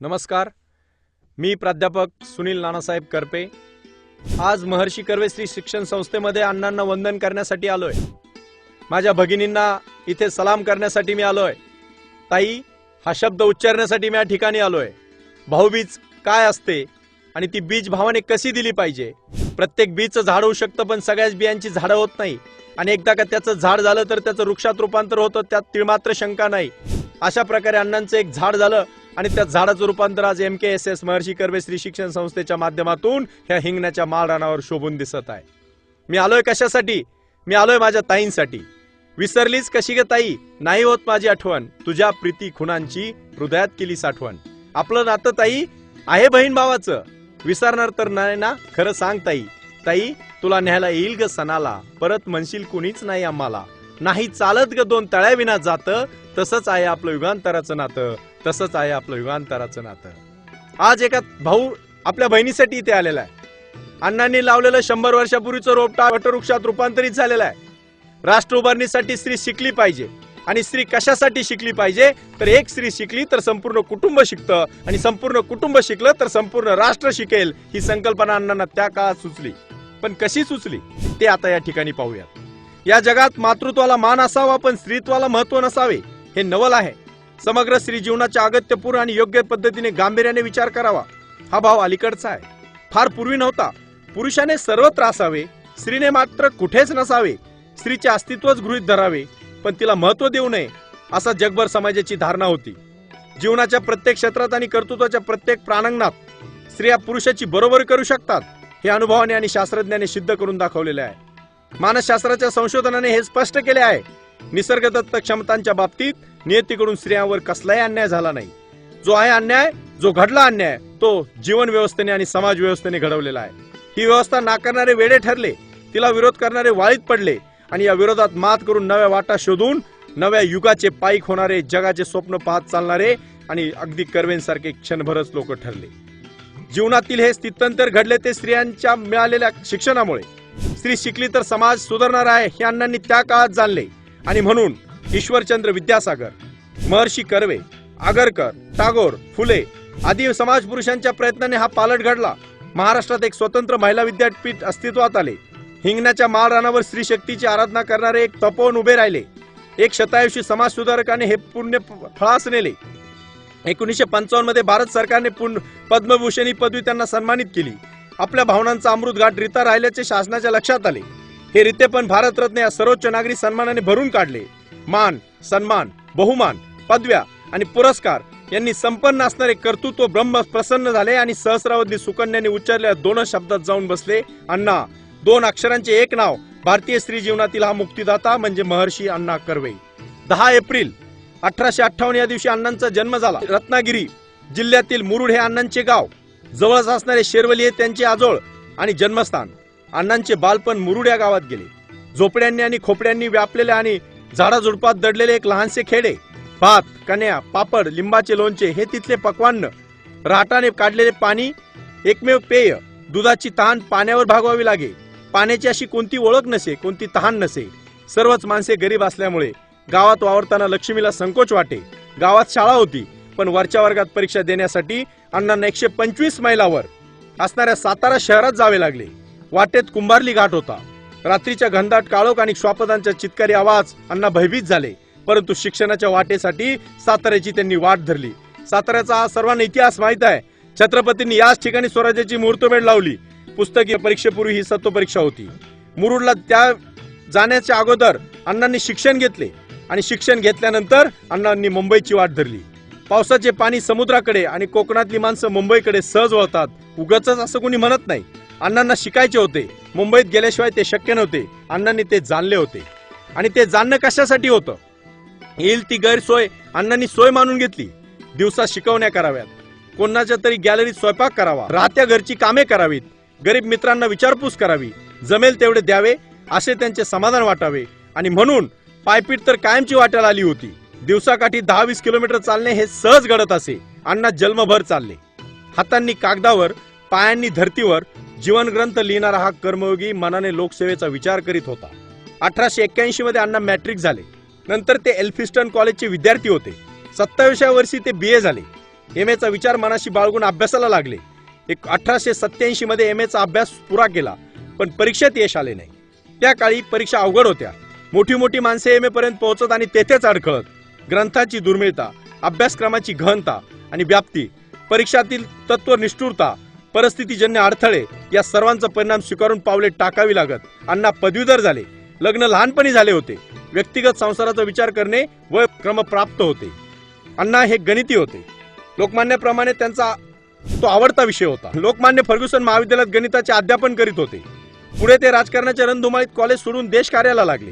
नमस्कार. मी प्राध्यापक सुनील नानासाहेब करपे. आज महर्षी कर्वे श्री शिक्षण संस्थेमध्ये अण्णांना वंदन करण्यासाठी आलोय. माझ्या भगिनींना इथे सलाम करण्यासाठी मी आलोय. ताई हा शब्द उच्चारण्यासाठी मी या ठिकाणी आलोय. भाऊबीज काय असते आणि ती बीज भावाने कशी दिली पाहिजे? प्रत्येक बीजचं झाड होऊ शकतं पण सगळ्याच बियांची झाडं होत नाही. आणि एकदा का त्याचं झाड झालं तर त्याचं वृक्षात रूपांतर होतं त्यात तिळमात्र शंका नाही. अशा प्रकारे अण्णांचं एक झाड झालं आणि त्या झाडाचं रूपांतर आज M K S S Maharshi Karve Shri शिक्षण संस्थेच्या माध्यमातून ह्या हिंगण्याच्या माळरानावर शोभून दिसत आहे. मी आलोय कशासाठी? मी आलोय माझ्या ताईंसाठी. विसरलीच कशी ग ताई? नाही होत माझी आठवण. तुझ्या प्रीती खुणांची हृदयात केली साठवण. आपलं नातं ताई आहे बहीण भावाचं. विसरणार तर नाही ना? खरं सांग ताई. ताई तुला न्यायला येईल ग सणाला. परत म्हणशील कुणीच नाही आम्हाला. नाही चालत ग दोन तळ्याविना जात. तसंच आहे आपलं युगांतराचं नातं. तसंच आहे आपलं युगांतराचं नातं. आज एका भाऊ आपल्या बहिणीसाठी इथे आलेला आहे. अण्णांनी लावलेलं शंभर वर्षापूर्वीचं रोपटा वटवृक्षात रूपांतरित झालेलं आहे. राष्ट्र उभारणीसाठी स्त्री शिकली पाहिजे आणि स्त्री कशासाठी शिकली पाहिजे? तर एक स्त्री शिकली तर संपूर्ण कुटुंब शिकतं आणि संपूर्ण कुटुंब शिकलं तर संपूर्ण राष्ट्र शिकेल ही संकल्पना अण्णांना त्या काळात सुचली. पण कशी सुचली? ते आता या ठिकाणी पाहूयात. या जगात मातृत्वाला मान असावा पण स्त्रीत्वाला महत्त्व नसावे हे नवल आहे. समग्र स्त्री जीवनाच्या अगत्यपूर्ण आणि योग्य पद्धतीने गांभीर्याने विचार करावा. हा भाव अलीकडचा आहे. फार पूर्वी नव्हता. पुरुषाने सर्वत्र असावे स्त्रीने मात्र कुठेच नसावे. स्त्रीचे अस्तित्वच गृहीत धरावे पण तिला महत्त्व देऊ नये असा जगभर समाजाची धारणा होती. जीवनाच्या प्रत्येक क्षेत्रात आणि कर्तृत्वाच्या प्रत्येक प्राणांगणात स्त्रिया पुरुषाची बरोबर करू शकतात हे अनुभवाने आणि शास्त्रज्ञाने सिद्ध करून दाखवलेले आहे. मानसशास्त्राच्या संशोधनाने हे स्पष्ट केले आहे निसर्गदत्त क्षमतांच्या बाबतीत नियतीकडून स्त्रियांवर कसलाही अन्याय झाला नाही. जो आहे अन्याय जो घडला अन्याय तो जीवन व्यवस्थेने आणि समाज व्यवस्थेने घडवलेला आहे. ही व्यवस्था नाकारणारे वेडे ठरले तिला विरोध करणारे वाळीत पडले आणि या विरोधात मात करून नव्या वाटा शोधून नव्या युगाचे पाईक होणारे जगाचे स्वप्न पाहत चालणारे आणि अगदी कर्वेंसारखे क्षणभरच लोक ठरले. जीवनातील हे स्थित्यंतर घडले ते स्त्रियांच्या मिळालेल्या शिक्षणामुळे. स्त्री शिकली तर समाज सुधारणार आहे हे अण्णांनी त्या काळात जाणले. आणि म्हणून ईश्वरचंद्र विद्यासागर महर्षी कर्वे आगरकर टागोर फुले आदी समाज पुरुषांच्या प्रयत्नाने हा पालट घडला. महाराष्ट्रात एक स्वतंत्र महिला विद्यापीठ अस्तित्वात आले. हिंगण्याच्या माळरानावर स्त्री शक्तीची आराधना करणारे एक तपोवन उभे राहिले. एक शतायुषी समाज सुधारकाने हे पुण्य फळास नेले एकोणीसशे पंचावन्नमध्ये भारत सरकारने पुन- पद्मभूषण ही पदवी त्यांना सन्मानित केली. आपल्या भावनांचा अमृत घाट रिता राहिल्याचे शासनाच्या लक्षात आले. हे रित्ते पण भारतरत्न या सर्वोच्च नागरी सन्मानाने भरून काढले. मान सन्मान बहुमान पदव्या आणि पुरस्कार यांनी संपन्न असणारे कर्तृत्व ब्रह्म प्रसन्न झाले आणि सहस्रावधी सुकन्याने उच्चारलेल्या दोनच शब्दात जाऊन बसले. अण्णा दोन अक्षरांचे एक नाव. भारतीय स्त्री जीवनातील हा मुक्तिदाता म्हणजे महर्षी अण्णा कर्वे. दहा एप्रिल अठराशे अठ्ठावन्न या दिवशी अण्णांचा जन्म झाला. रत्नागिरी जिल्ह्यातील मुरुड हे अण्णांचे गाव. जवळच असणारे शेरवली हे त्यांचे आजोळ आणि जन्मस्थान. अण्णांचे बालपण मुरुड या गावात गेले. झोपड्यांनी आणि खोपड्यांनी व्यापलेले आणि झाडाझुडपात दडलेले एक लहानसे खेडे. भात कन्या पापड लिंबाचे लोणचे हे तिथले पक्वान्न. राटाने काढलेले पाणी एकमेव पेय. दुधाची तहान पाण्यावर भागवावी लागे. पाण्याची अशी कोणती ओळख नसे कोणती तहान नसे? सर्वच माणसे गरीब असल्यामुळे गावात वावरताना लक्ष्मीला संकोच वाटे. गावात शाळा होती पण वरच्या वर्गात परीक्षा देण्यासाठी अण्णांना एकशे पंचवीस मैलावर असणाऱ्या सातारा शहरात जावे लागले. वाटेत कुंभारली घाट होता. रात्रीच्या घनदाट काळोख आणि श्वापदांच्या चितकारी आवाज अण्णा भयभीत झाले. परंतु शिक्षणाच्या वाटेसाठी साताऱ्याची त्यांनी वाट धरली. साताऱ्याचा हा सर्वांना इतिहास माहीत आहे. छत्रपतींनी याच ठिकाणी स्वराज्याची मुहूर्तमेढ लावली. पुस्तकीय परीक्षेपूर्वी ही सत्व परीक्षा होती. मुरुडला त्या जाण्याच्या अगोदर अण्णांनी शिक्षण घेतले आणि शिक्षण घेतल्यानंतर अण्णांनी मुंबईची वाट धरली. पावसाचे पाणी समुद्राकडे आणि कोकणातली माणसं मुंबईकडे सहज वळतात. उगच असं कोणी म्हणत नाही. अण्णांना शिकायचे होते. मुंबईत गेल्याशिवाय ते शक्य नव्हते. अण्णांनी ते जाणले होते. आणि ते जाणणं कशासाठी होतं? येईल ती गैरसोय अण्णांनी सोय मानून घेतली. दिवसा शिकवण्या कराव्यात. कोणाच्या तरी गॅलरीत स्वयंपाक करावा. राहत्या घरची कामे करावीत. गरीब मित्रांना विचारपूस करावी. जमेल तेवढे द्यावे असे त्यांचे समाधान वाटावे. आणि म्हणून पायपीट तर कायमची वाटायला आली होती. दिवसाकाठी दहा वीस किलोमीटर चालणे हे सहज घडत असे. अण्णा जन्मभर चालले. हातांनी कागदावर पायांनी धर्तीवर जीवनग्रंथ लिहिणारा हा कर्मयोगी मनाने लोकसेवेचा विचार करीत होता. अठराशे एक्क्याऐंशी मध्ये अण्णा मॅट्रिक झाले. नंतर ते एल्फिस्टन कॉलेजचे विद्यार्थी होते. सत्तावीसव्या वर्षी ते बी ए झाले. एम एचा विचार मनाशी बाळगून अभ्यासाला लागले. एक अठराशे सत्याऐंशी मध्ये एम एचा अभ्यास पुरा केला पण परीक्षेत यश आले नाही. त्या काळी परीक्षा अवघड होत्या. मोठी मोठी माणसे एम ए पर्यंत पोहोचत आणि तेथेच अडखळत. ग्रंथाची दुर्मिळता अभ्यासक्रमाची घनता आणि व्याप्ती परीक्षातील तत्वनिष्ठुरता परिस्थितीजन्य अडथळे या सर्वांचा परिणाम स्वीकारून पावले टाकावी लागत. अण्णा पदवीधर झाले. लग्न लहानपणी झाले होते. व्यक्तिगत संसाराचा विचार करणे व क्रमप्राप्त होते. अण्णा हे गणिती होते. लोकमान्याप्रमाणे त्यांचा तो आवडता विषय होता. लोकमान्य फर्ग्युसन महाविद्यालयात गणिताचे अध्यापन करीत होते. पुढे ते राजकारणाच्या रणधुमाळीत कॉलेज सोडून देश कार्याला लागले.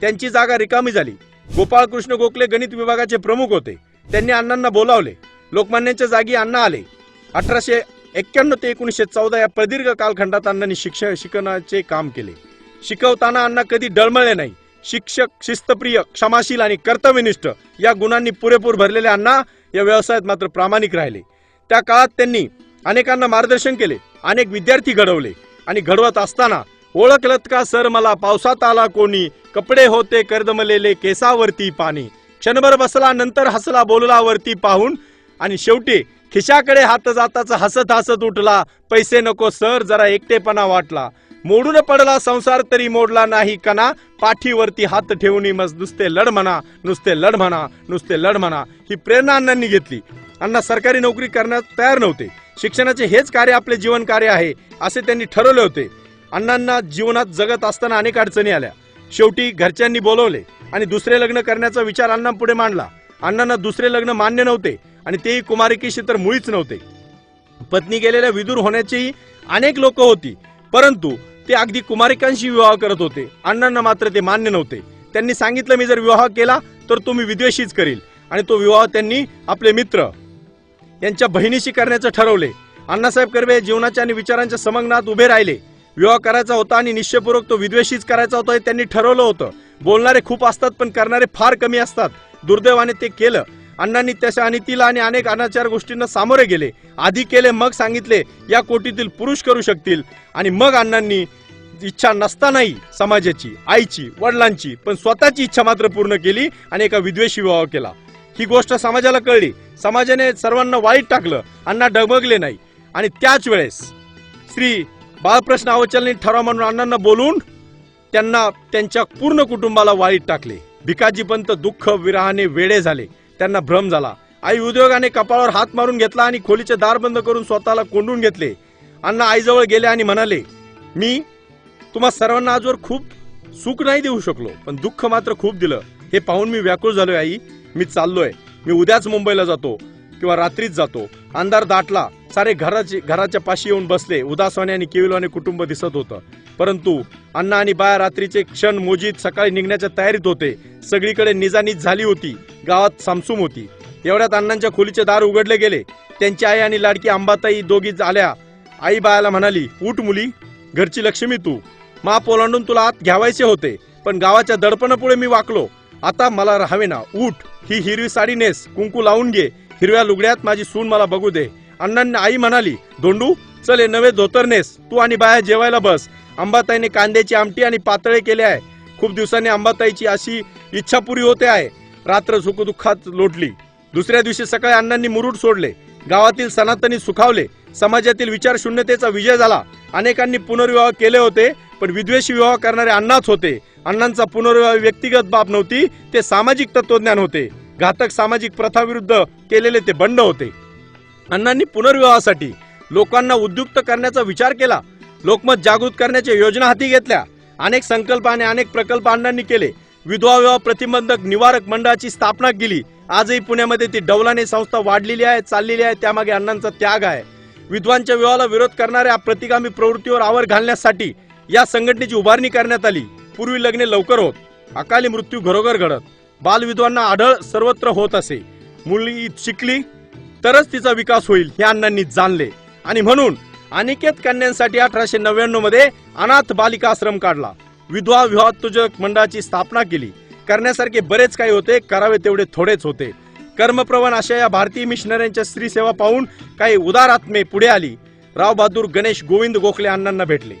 त्यांची जागा रिकामी झाली. गोपाळकृष्ण गोखले गणित विभागाचे प्रमुख होते. त्यांनी अण्णांना बोलावले. लोकमान्यांच्या जागी अण्णा आले. अठराशे एक्क्याण्णव ते एकोणीसशे चौदा या प्रदीर्घ कालखंडात अण्णांनी शिक्षण शिकवण्याचे काम केले. शिकवताना अण्णा कधी डळमळले नाही. शिक्षक शिस्तप्रिय क्षमाशील आणि कर्तव्यनिष्ठ या गुणांनी पुरेपूर भरलेले अण्णा या व्यवसायात मात्र प्रामाणिक राहिले. त्या काळात त्यांनी अनेकांना मार्गदर्शन केले अनेक विद्यार्थी घडवले आणि घडवत असताना ओळखलत का सर मला पावसात आला कोणी? कपडे होते कर्दमलेले केसावरती पाणी. क्षणभर बसला नंतर हसला बोलला वरती पाहून आणि शेवटी खिशाकडे हात जाताच हसत हसत उठला. पैसे नको सर जरा एकटेपणा वाटला. मोडून पडला संसार तरी मोडला नाही कना. पाठीवरती हात ठेवून मग नुसते लढ म्हणा नुसते लढ म्हणा नुसते लढ म्हणा ही प्रेरणा अण्णांनी घेतली. अण्णा सरकारी नोकरी करण्यास तयार नव्हते. शिक्षणाचे हेच कार्य आपले जीवन कार्य आहे असे त्यांनी ठरवले होते. अण्णांना जीवनात जगत असताना अनेक अडचणी आल्या. शेवटी घरच्यांनी बोलवले आणि दुसरे लग्न करण्याचा विचार अण्णांपुढे मांडला. अण्णांना दुसरे लग्न मान्य नव्हते. आणि तेही कुमारिकेशी तर मुळीच नव्हते. पत्नी गेलेल्या विदूर होण्याचीही अनेक लोक होती परंतु ते अगदी कुमारिकांशी विवाह करत होते. अण्णांना मात्र ते मान्य नव्हते. त्यांनी सांगितलं मी जर विवाह केला तर तो मी विद्वेषीच करील. आणि तो विवाह त्यांनी आपले मित्र यांच्या बहिणीशी करण्याचं ठरवले. अण्णासाहेब कर्वे जीवनाच्या आणि विचारांच्या समंगनात उभे राहिले. विवाह करायचा होता आणि निश्चयपूर्वक तो विद्वेषीच करायचा होता हे त्यांनी ठरवलं होतं. बोलणारे खूप असतात पण करणारे फार कमी असतात. दुर्दैवाने ते केलं. अण्णांनी त्याच्या अनितीला आणि अनेक अनाचार गोष्टींना सामोरे गेले. आधी केले मग सांगितले या कोटीतील पुरुष करू शकतील. आणि मग अण्णांनी इच्छा नसतानाही समाजाची आईची वडिलांची पण स्वतःची इच्छा मात्र पूर्ण केली आणि एका विद्वेषी विवाह केला. ही गोष्ट समाजाला कळली. समाजाने सर्वांना वाईट टाकलं. अण्णा डगमगले नाही. आणि त्याच वेळेस श्री बाळप्रश्न अवचलनी ठराव म्हणून अण्णांना बोलून त्यांना त्यांच्या पूर्ण कुटुंबाला वाईट टाकले. भिकाजी पंत दुःख विरहाने वेडे झाले. त्यांना भ्रम झाला. आई उद्योगाने कपाळावर हात मारून घेतला आणि खोलीचे दार बंद करून स्वतःला कोंडून घेतले. अण्णा आईजवळ गेले आणि म्हणाले मी तुम्हा सर्वांना आजवर खूप सुख नाही देऊ शकलो पण दुःख मात्र खूप दिलं. हे पाहून मी व्याकुळ झालोय आई. मी चाललोय. मी उद्याच मुंबईला जातो किंवा रात्रीच जातो. अंधार दाटला. सारे घराचे घराच्या पाशी येऊन बसले. उदासवाने आणि केविलवाने कुटुंब दिसत होतं. परंतु अण्णा आणि बाया रात्रीचे क्षण मोजीत सकाळी निघण्याच्या तयारीत होते. सगळीकडे निजानीज झाली होती. गावात सामसूम होती. एवढ्यात अण्णांच्या खोलीचे दार उघडले गेले. त्यांची आई आणि लाडकी अंबाताई दोघी आल्या. आई बायाला म्हणाली उठ मुली घरची लक्ष्मी तू. मा पोलांडून तुला आत घ्यावायचे होते पण गावाच्या दडपणापुढे मी वाकलो. आता मला राहावे ना. उठ ही हिरवी साडी नेस कुंकू लावून घे. हिरव्या लुगड्यात माझी सून मला बघू दे. अण्णांनी आई म्हणाली धोंडू चल हे नवे धोतर नेस तू आणि बाया जेवायला बस. अंबाताईने कांद्याची आमटी आणि पातळे केले आहे. खूप दिवसांनी अंबाताईची अशी इच्छा पुरी होते आहे. रात्र सुखदुःखात लोटली. दुसऱ्या दिवशी सकाळी अण्णांनी मुरुड सोडले. गावातील सनातनी सुखावले. समाजातील विचार शून्यतेचा विजय झाला. अनेकांनी पुनर्विवाह केले होते पण विद्वेषी विवाह करणारे अण्णाच होते. अण्णांचा पुनर्विवाह व्यक्तिगत बाब नव्हती ते सामाजिक तत्वज्ञान होते. घातक सामाजिक प्रथाविरुद्ध केलेले ते बंड होते. अण्णांनी पुनर्विवाहासाठी लोकांना उद्युक्त करण्याचा विचार केला लोकमत जागृत करण्याच्या योजना हाती घेतल्या. अनेक संकल्प आणि अनेक प्रकल्प अण्णांनी केले. विधवा विवाह प्रतिबंधक निवारक मंडळाची स्थापना केली. आजही पुण्यामध्ये ती डौलाने संस्था वाढलेली आहे चाललेली आहे त्यामागे अण्णांचा त्याग आहे. विधवांच्या विवाहाला विरोध करणाऱ्या प्रतिगामी प्रवृत्तीवर आवर घालण्यासाठी या संघटनेची उभारणी करण्यात आली. पूर्वी लग्ने लवकर होत अकाली मृत्यू घरोघर घडत बालविधवांना आढळ सर्वत्र होत असे. मुली शिकली तरच तिचा विकास होईल हे अण्णांनी जाणले. आणि म्हणून अनिकेत कन्यांसाठी अठराशे नव्याण्णवमध्ये अनाथ बालिका आश्रम काढला. विधवा विवाहोत्तेजक मंडळाची स्थापना केली. करण्यासारखे बरेच काही होते करावे तेवढे थोडेच होते. कर्मप्रवण अशा या भारतीय मिशनऱ्यांच्या स्त्री सेवा पाहून काही उदार आत्मे पुढे आली. राव बहादूर गणेश गोविंद गोखले अण्णांना भेटले.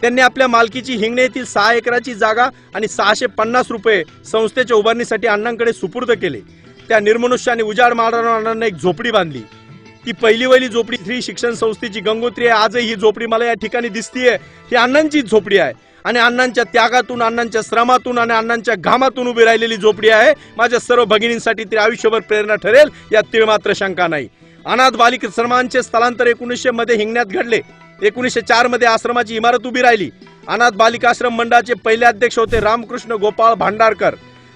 त्यांनी आपल्या मालकीची हिंगणे येथील सहा एकराची जागा आणि सहाशे पन्नास रुपये संस्थेच्या उभारणीसाठी अण्णांकडे सुपूर्द केले. त्या निर्मनुष्य आणि उजाड मारणाऱ्या अण्णांना एक झोपडी बांधली. ती पहिली वहिली झोपडी श्री शिक्षण संस्थेची गंगोत्री आहे. आजही ही झोपडी मला या ठिकाणी दिसतीये. ही अण्णांचीच झोपडी आहे. आणि अण्णांच्या त्यागातून अण्णांच्या श्रमातून आणि अण्णांच्या घामातून उभी राहिलेली झोपडी आहे. माझ्या सर्व भगिनींसाठी ती आयुष्यभर प्रेरणा ठरेल यात तिळमात्र शंका नाही. अनाथ बालिक श्रमांचे स्थलांतर एकोणीसशे मध्ये हिंगण्यात घडले. एकोणीसशे चारमध्ये आश्रमाची इमारत उभी राहिली. अनाथ बालिकाश्रम मंडळाचे पहिले अध्यक्ष होते रामकृष्ण गोपाळ भांडारकर.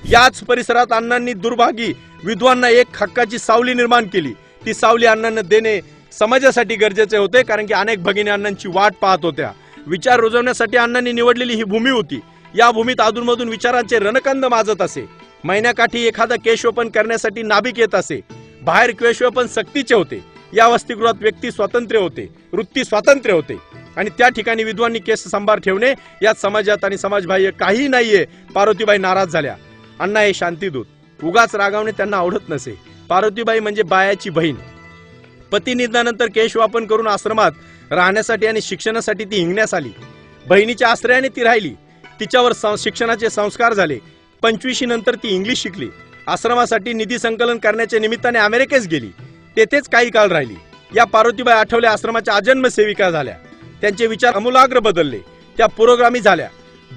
याच परिसरात अण्णांनी दुर्भागी विद्वांना एक हक्काची सावली निर्माण केली. ती सावली अण्णांना देणे समाजासाठी गरजेचे होते कारण की अनेक भगिनी अण्णांची वाट पाहत होत्या. विचार रुजवण्यासाठी अण्णांनी निवडलेली ही भूमी होती. या भूमीत अधूनमधून विचारांचे रणकंद माजत असे. महिन्याकाठी एखादा केशवपन करण्यासाठी नाभिक येत असे. बाहेर केशवपन सक्तीचे होते. या वसतिगृहात व्यक्ती स्वातंत्र्य होते वृत्ती स्वातंत्र्य होते. आणि त्या ठिकाणी विद्वांनी केस संभार ठेवणे यात समाजात आणि समाजबाह्य काही नाहीये. पार्वतीबाई नाराज झाल्या. अण्णा हे शांतीदूत. उगाच रागावणे त्यांना आवडत नसे. पार्वतीबाई म्हणजे बायाची बहीण. पती निधनानंतर केशवापन करून आश्रमात राहण्यासाठी आणि शिक्षणासाठी ती हिंगण्यास आली. बहिणीच्या आश्रयाने ती राहिली. तिच्यावर शिक्षणाचे संस्कार झाले. पंचवीशी नंतर ती इंग्लिश शिकली. आश्रमासाठी निधी संकलन करण्याच्या निमित्ताने अमेरिकेस गेली. तेथेच काही काळ राहिली. या पार्वतीबाई आठवले आश्रमाच्या अजन्म सेविका झाल्या. त्यांचे विचार अमूलाग्र बदलले. त्या पुरोगामी झाल्या.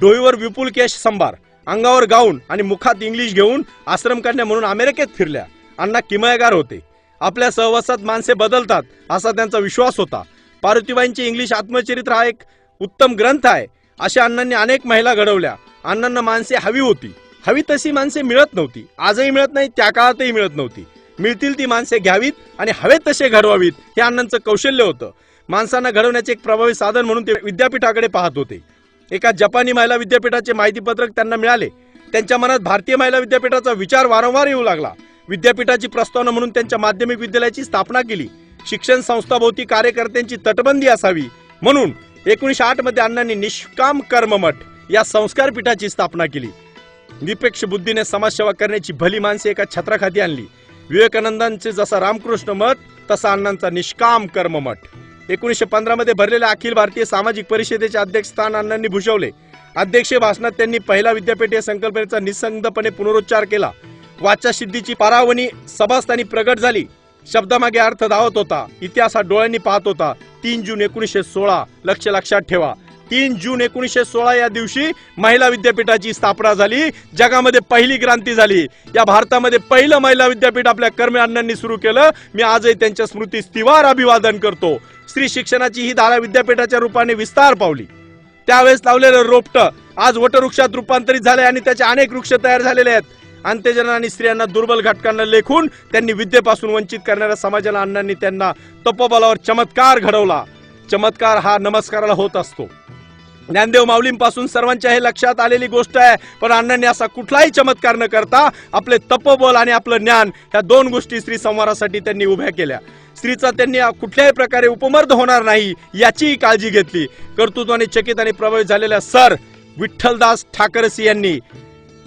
डोईवर विपुल केश संभार. अंगावर गाऊन आणि मुखात इंग्लिश घेऊन आश्रम करण्या म्हणून अमेरिकेत फिरल्या. अण्णा किमयगार होते. आपल्या सहवासात माणसे बदलतात असा त्यांचा विश्वास होता. पार्वतीबाईंचे इंग्लिश आत्मचरित्र हा एक उत्तम ग्रंथ आहे. अशा अण्णांनी अनेक महिला घडवल्या. अण्णांना माणसे हवी होती. हवी तशी माणसे मिळत नव्हती. आजही मिळत नाही त्या काळातही मिळत नव्हती. मिळतील ती माणसे घ्यावीत आणि हवेत तसे घडवावीत हे अण्णांचं कौशल्य होतं. माणसांना घडवण्याचे एक प्रभावी साधन म्हणून ते विद्यापीठाकडे पाहत होते. एका जपानी महिला विद्यापीठाचे माहितीपत्रक त्यांना मिळाले. त्यांच्या मनात भारतीय महिला विद्यापीठाचा विचार वारंवार येऊ लागला. विद्यापीठाची प्रस्तावना म्हणून त्यांच्या माध्यमिक विद्यालयाची स्थापना केली. शिक्षण संस्थाभोवती कार्यकर्त्यांची तटबंदी असावी. म्हणून एकोणीशे आठमध्ये अण्णांनी निष्काम कर्ममठ या संस्कार पीठाची स्थापना केली. निपेक्ष बुद्धीने समाजसेवा करण्याची भली माणसे एका छत्राखाती आणली. विवेकानंदांचे जसा रामकृष्ण मठ तसा अण्णांचा निष्काम कर्ममठ. एकोणीसशे पंधरा मध्ये भरलेल्या अखिल भारतीय सामाजिक परिषदेचे अध्यक्ष स्थान अण्णांनी भूषवले. अध्यक्षीय भाषणात त्यांनी पहिला विद्यापीठ या संकल्पनेचा निसंगपणे पुनरुच्चार केला. वाचा सिद्धीची पारावणी सभास्थानी प्रगट झाली. शब्दामागे अर्थ धावत होता. इतिहास हा डोळ्यांनी पाहत होता. तीन जून एकोणीसशे सोळा. लक्ष लक्षात ठेवा. तीन जून एकोणीसशे सोळा या दिवशी महिला विद्यापीठाची स्थापना झाली. जगामध्ये पहिली क्रांती झाली. या भारतामध्ये पहिलं महिला विद्यापीठ आपल्या कर्मे अण्णांनी सुरू केलं. मी आजही त्यांच्या स्मृतीस तिवार अभिवादन करतो. स्त्री शिक्षणाची ही धारा विद्यापीठाच्या रूपाने विस्तार पावली. त्यावेळेस लावलेलं रोपट आज वटवृक्षात रूपांतरित झाले आणि त्याचे अनेक वृक्ष तयार झालेले आहेत. अंत्यजन आणि स्त्रियांना दुर्बल घटकांना लेखून त्यांनी विद्येपासून वंचित करणाऱ्या समाजाला अण्णांनी त्यांना तपोबलावर चमत्कार घडवला. चमत्कार हा नमस्काराला होत असतो. ज्ञानदेव माऊलींपासून सर्वांच्या हे लक्षात आलेली गोष्ट आहे. पण अण्णांनी असा कुठलाही चमत्कार न करता आपले तपोबल आणि आपलं ज्ञान ह्या दोन गोष्टी स्त्री संवारासाठी त्यांनी उभ्या केल्या. स्त्रीचा त्यांनी कुठल्याही प्रकारे उपमर्द होणार नाही याचीही काळजी घेतली. कर्तृत्वाने चकित आणि प्रभावित झालेल्या सर विठ्ठलदास ठाकरसी यांनी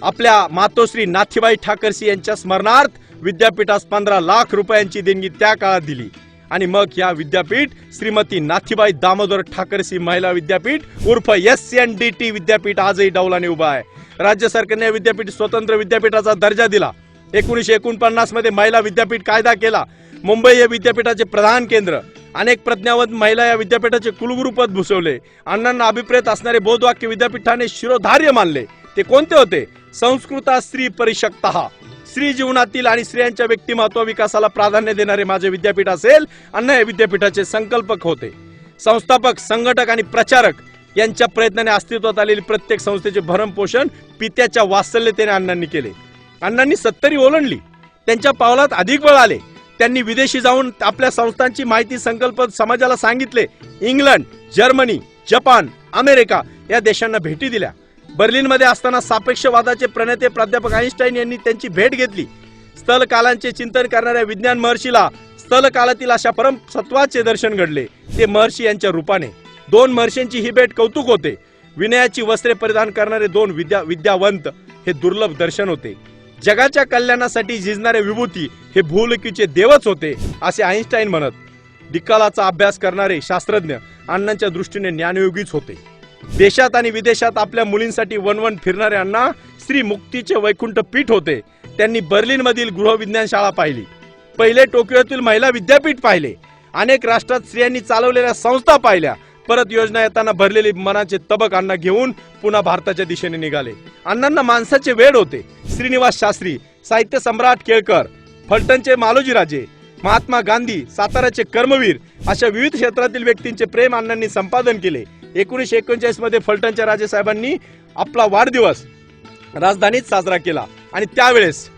आपल्या मातोश्री नाथीबाई ठाकरसी यांच्या स्मरणार्थ विद्यापीठास पंधरा लाख रुपयांची देणगी त्या काळात दिली. आणि मग या विद्यापीठ श्रीमती नाथीबाई दामोदर ठाकरसी महिला विद्यापीठ उर्फ एस एन डी टी विद्यापीठ आजही डौलाने उभा आहे. राज्य सरकारने या विद्यापीठ स्वतंत्र विद्यापीठाचा दर्जा दिला. एकोणीसशे एकोणपन्नासमध्ये महिला विद्यापीठ कायदा केला. मुंबई हे विद्यापीठाचे प्रधान केंद्र. अनेक प्रज्ञावंत महिला या विद्यापीठाचे कुलगुरुपद भूषवले. अण्णांना अभिप्रेत असणारे बोधवाक्य विद्यापीठाने शिरोधार्य मानले. ते कोणते होते? संस्कृता स्त्री परिशक्ता स्त्री जीवनातील आणि स्त्रियांच्या व्यक्तिमत्व विकासाला प्राधान्य देणारे माझे विद्यापीठ असेल अण्णा विद्यापीठाचे संकल्पक होते. संस्थापक संघटक आणि प्रचारक यांच्या प्रयत्नाने अस्तित्वात आलेली प्रत्येक संस्थेचे भरणपोषण पित्याच्या वात्सल्यतेने अण्णांनी केले. अण्णांनी सत्तरी ओलांडली. त्यांच्या पावलात अधिक बळ आले. त्यांनी विदेशी जाऊन आपल्या संस्थांची माहिती संकल्प समाजाला सांगितले. इंग्लंड जर्मनी जपान अमेरिका या देशांना भेटी दिल्या. बर्लिनमध्ये असताना सापेक्षवादाचे प्रणेते प्राध्यापक आईन्स्टाईन यांनी त्यांची भेट घेतली. स्थल कालांचे चिंतन करणाऱ्या विज्ञान महर्षीला स्थल कालातील अशा परम सत्वाचे दर्शन घडले. ते महर्षी यांच्या रूपाने. दोन महर्षींची ही भेट कौतुक होते. विनयाची वस्त्रे परिधान करणारे दोन विद्या विद्यावंत हे दुर्लभ दर्शन होते. जगाच्या कल्याणासाठी झिजणारे विभूती हे भूलकीचे देवच होते असे आईन्स्टाईन म्हणत. दिक्कालाचा अभ्यास करणारे शास्त्रज्ञ अण्णांच्या दृष्टीने ज्ञानयोगीच होते. देशात आणि विदेशात आपल्या मुलींसाठी वनवन फिरणाऱ्यांना श्री मुक्तीचे वैकुंठ पीठ होते. त्यांनी बर्लिन मधील गृहविज्ञान शाळा पाहिली. पहिले टोकियोतील महिला विद्यापीठ पाहिले. अनेक राष्ट्रात स्त्रियांनी चालवलेल्या संस्था पाहिल्या. परत योजना येताना भरलेली मनाचे तबक अण्णा घेऊन पुन्हा भारताच्या दिशेने निघाले. अण्णांना माणसाचे वेड होते. श्रीनिवास शास्त्री साहित्य सम्राट केळकर फलटणचे मालोजी राजे महात्मा गांधी साताऱ्याचे कर्मवीर अशा विविध क्षेत्रातील व्यक्तींचे प्रेम अण्णांनी संपादन केले. एकोणीसशे एकोणचाळीसमध्ये फलटणच्या राजेसाहेबांनी आपला वाढदिवस राजधानीत साजरा केला. आणि त्यावेळेस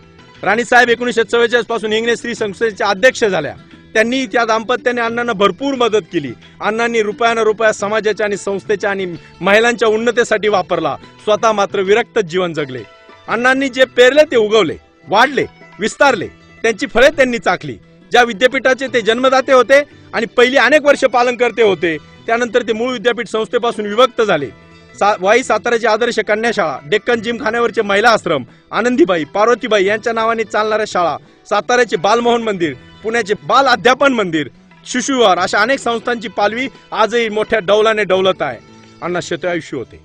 राणीसाहेब एकोणीसशे चव्वेचाळीसपासून इंग्रज स्त्री संस्थेच्या अध्यक्ष झाल्या. त्यांनी त्या दाम्पत्याने अण्णांना भरपूर मदत केली. अण्णांनी रुपयानं रुपया समाजाच्या आणि संस्थेच्या आणि महिलांच्या उन्नतीसाठी वापरला. स्वतः मात्र विरक्त जीवन जगले. अण्णांनी जे पेरले ते उगवले वाढले विस्तारले. त्यांची फळे त्यांनी चाकली ज्या विद्यापीठाचे ते जन्मदाते होते आणि पहिली अनेक वर्ष पालन करते होते त्यानंतर ते मूळ विद्यापीठ संस्थेपासून विभक्त झाले. सा वाई साताऱ्याची आदर्श कन्याशाळा डेक्कन जिमखान्यावरचे महिला आश्रम आनंदीबाई पार्वतीबाई यांच्या नावाने चालणाऱ्या शाळा साताऱ्याचे बालमोहन मंदिर पुण्याचे बाल अध्यापन मंदिर शिशुवार अशा अनेक संस्थांची पालवी आजही मोठ्या डौलाने डौलत आहे. अण्णा शतआयुष्य होते.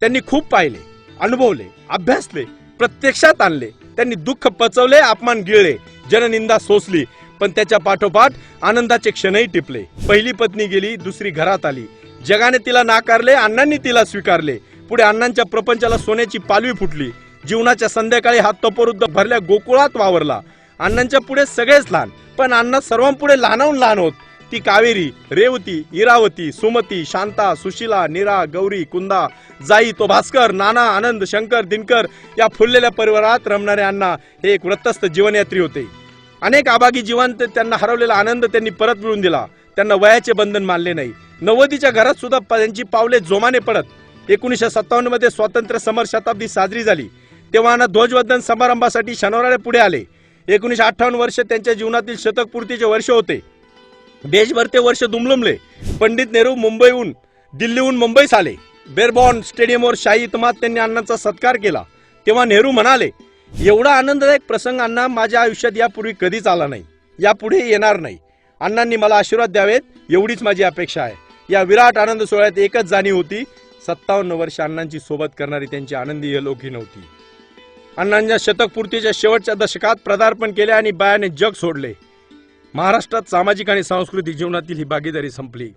त्यांनी खूप पाहिले अनुभवले अभ्यासले प्रत्यक्षात आणले. त्यांनी दुःख पचवले अपमान गिळले. जननिंदा सोसली. पण त्याच्या पाठोपाठ आनंदाचे क्षणही टिपले. पहिली पत्नी गेली दुसरी घरात आली. जगाने तिला नाकारले अण्णांनी तिला स्वीकारले. पुढे अण्णांच्या प्रपंचाला सोन्याची पालवी फुटली. जीवनाच्या संध्याकाळी हा तपोरुद्ध भरल्या गोकुळात वावरला. अण्णांच्या पुढे सगळेच लहान पण अण्णा सर्वांपुढे लहानाहून लहान होत. ती कावेरी रेवती इरावती सुमती शांता सुशिला निरा गौरी कुंदा जाई तो भास्कर नाना आनंद शंकर दिनकर या फुललेल्या परिवारात रमणारे अण्णा हे एक व्रतस्थ जीवनयात्री होते. अनेक आबागी जिवंत त्यांना हरवलेला आनंद त्यांनी परत मिळून दिला. त्यांना वयाचे बंधन मानले नाही. नव्वदीच्या घरात सुद्धा प- त्यांची पावले जोमाने पडत. एकोणीसशे सत्तावन्नमध्ये स्वातंत्र्य समर शताब्दी साजरी झाली. तेव्हा अण्णा ध्वजवंदन समारंभासाठी शनिवारे पुढे आले. एकोणीसशे अठ्ठावन्न वर्ष त्यांच्या जीवनातील शतकपूर्तीचे वर्ष होते. देशभर ते वर्ष दुमलुमले. पंडित नेहरू मुंबईहून दिल्लीहून मुंबईस आले. बेरबॉन स्टेडियमवर शाही इतमात त्यांनी अण्णांचा सत्कार केला. तेव्हा नेहरू म्हणाले एवढा आनंददायक प्रसंग अण्णा माझ्या आयुष्यात यापूर्वी कधीच आला नाही. यापुढे येणार नाही. अण्णांनी मला आशीर्वाद द्यावेत एवढीच माझी अपेक्षा आहे. या विराट आनंद सोहळ्यात एकच जाणीव होती सत्तावन्न वर्ष अण्णांची सोबत करणारी त्यांची आनंदी अलोखी नव्हती. अण्णांच्या शतकपूर्तीच्या शेवटच्या दशकात पदार्पण केले आणि बायाने जग सोडले. महाराष्ट्रात सामाजिक आणि सांस्कृतिक जीवनातील ही भागीदारी संपली.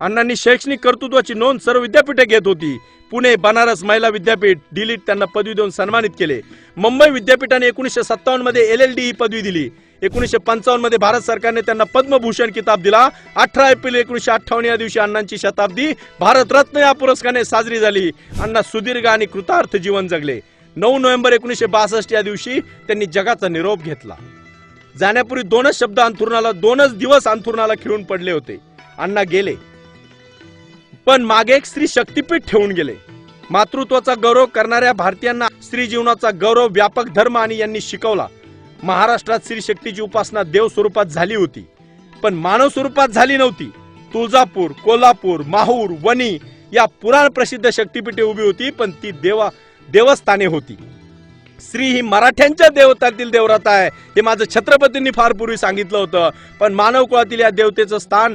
अण्णांनी शैक्षणिक कर्तृत्वाची नोंद सर्व विद्यापीठे घेत होती. पुणे बनारस महिला विद्यापीठ डिलीट त्यांना पदवी देऊन सन्मानित केले. मुंबई विद्यापीठाने एकोणीसशे सत्तावन्नमध्ये एल एल डी ही पदवी दिली. एकोणीसशे पंचावन्नमध्ये भारत सरकारने त्यांना पद्मभूषण किताब दिला. अठरा एप्रिल एकोणीसशे अठ्ठावन्न या दिवशी अण्णांची शताब्दी भारतरत्न या पुरस्काराने साजरी झाली. अण्णा सुदीर्घ आणि कृतार्थ जीवन जगले. नऊ नोव्हेंबर एकोणीसशे बासष्ट या दिवशी त्यांनी जगाचा निरोप घेतला. जाण्यापूर्वी दोनच शब्द अंथरुणाला दोनच दिवस अंथरुणाला खिळून पडले होते. अण्णा गेले. पण मागे एक स्त्री शक्तीपीठ ठेवून गेले. मातृत्वाचा गौरव करणाऱ्या भारतीयांना स्त्री जीवनाचा गौरव व्यापक धर्म आणि यांनी शिकवला. महाराष्ट्रात स्त्री शक्तीची उपासना देव स्वरूपात झाली होती. पण मानव स्वरूपात झाली नव्हती. तुळजापूर कोल्हापूर माहूर वणी या पुराण प्रसिद्ध शक्तीपीठे उभी होती पण ती देवा देवस्थाने होती. स्त्री ही मराठ्यांच्या देवतातील देवरात आहे हे माझं छत्रपतींनी फार पूर्वी सांगितलं होतं. पण मानव कुळातील या देवतेचं स्थान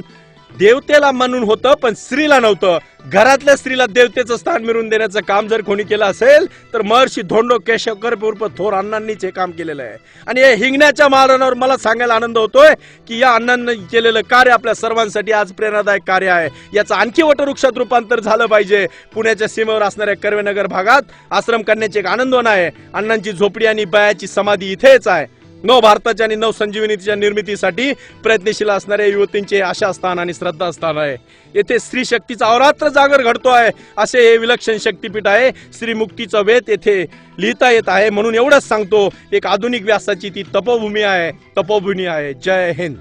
देवतेला म्हणून होतं पण स्त्रीला नव्हतं. घरातल्या स्त्रीला देवतेचं स्थान मिळवून देण्याचं काम जर कोणी केलं असेल तर महर्षी धोंडो केशवकर उर्फ थोर अण्णांनीच हे काम केलेलं आहे. आणि हे हिंगण्याच्या मारणावर मला सांगायला आनंद होतोय की या अण्णांनी केलेलं कार्य आपल्या सर्वांसाठी आज प्रेरणादायक कार्य आहे. याचं आणखी वटवृक्षात रूपांतर झालं पाहिजे. पुण्याच्या सीमेवर असणाऱ्या कर्वेनगर भागात आश्रम करण्याचे एक आनंदवन आहे. अण्णांची झोपडी आणि बयाची समाधी इथेच आहे. नव भारताच्या आणि नव संजीवनीच्या निर्मितीसाठी प्रयत्नशील असणाऱ्या युवतींचे आशास्थान आणि श्रद्धास्थान आहे. येथे स्त्री शक्तीचा अवरात्र जागर घडतो आहे असे हे विलक्षण शक्तीपीठ आहे. स्त्री मुक्तीचा वेद येथे लिहिता येत आहे म्हणून एवढंच सांगतो. एक आधुनिक व्यासाची ती तपोभूमी आहे. तपोभूमी आहे. जय हिंद.